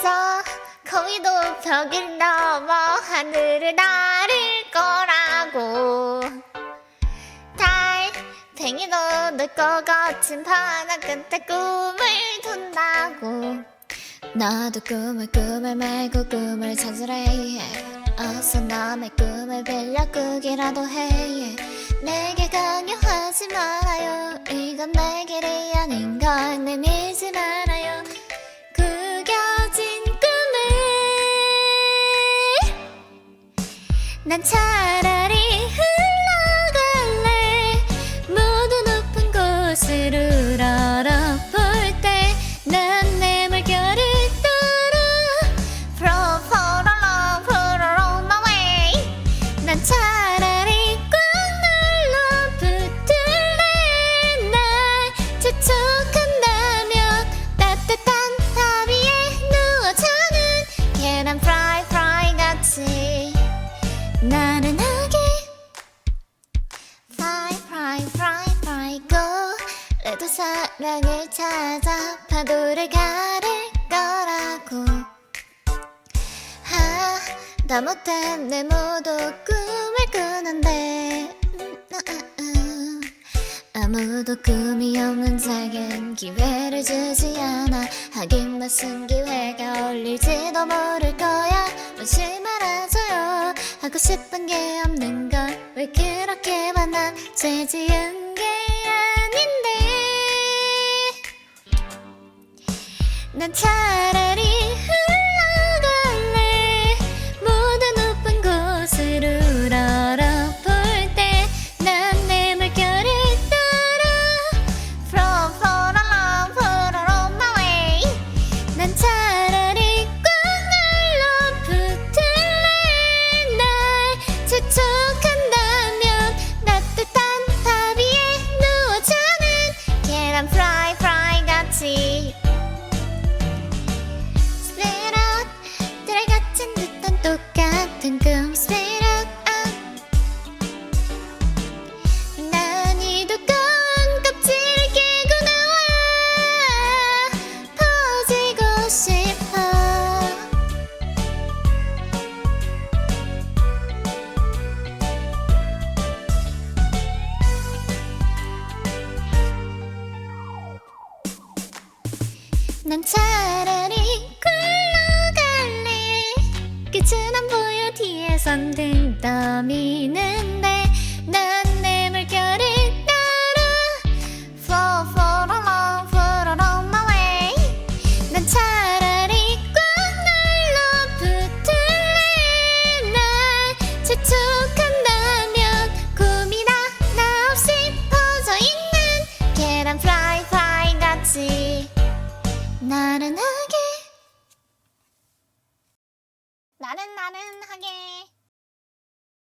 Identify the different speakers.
Speaker 1: 저 거기도 벽을 넘어 하늘을 나를 거라고. 달팽이도 늘것 같은 바람 끝에 꿈을 둔다고. 나도 꿈을 꿈을 말고 꿈을 찾으라 해. 어서 남의 꿈을 빌려 꾸기라도 해. 내게 강요하지 말아요 난 차라 Fly, fly, fly, go. 레도 사랑을 찾아 파도를 가를 거라고. 하다 못한 내 모두 꿈을 꾸는데. 음, 아, 아, 아. 아무도 꿈이 없는 작은 기회를 주지 않아. 하긴 무슨 기회가 올릴지도 모를 거야. 무시 말아줘요. 하고 싶은 게 없는 걸 왜 그렇게 만 난 죄 지은 게 아닌데? 난 차라리 자는 계란 프라이 프라이 같이 Split out 드라이 같은 듯한 똑같은 꿈 난 차라리 굴러갈래. 끝은 안 보여 뒤에선 등 떠미는데 나른하게 나른 나른하게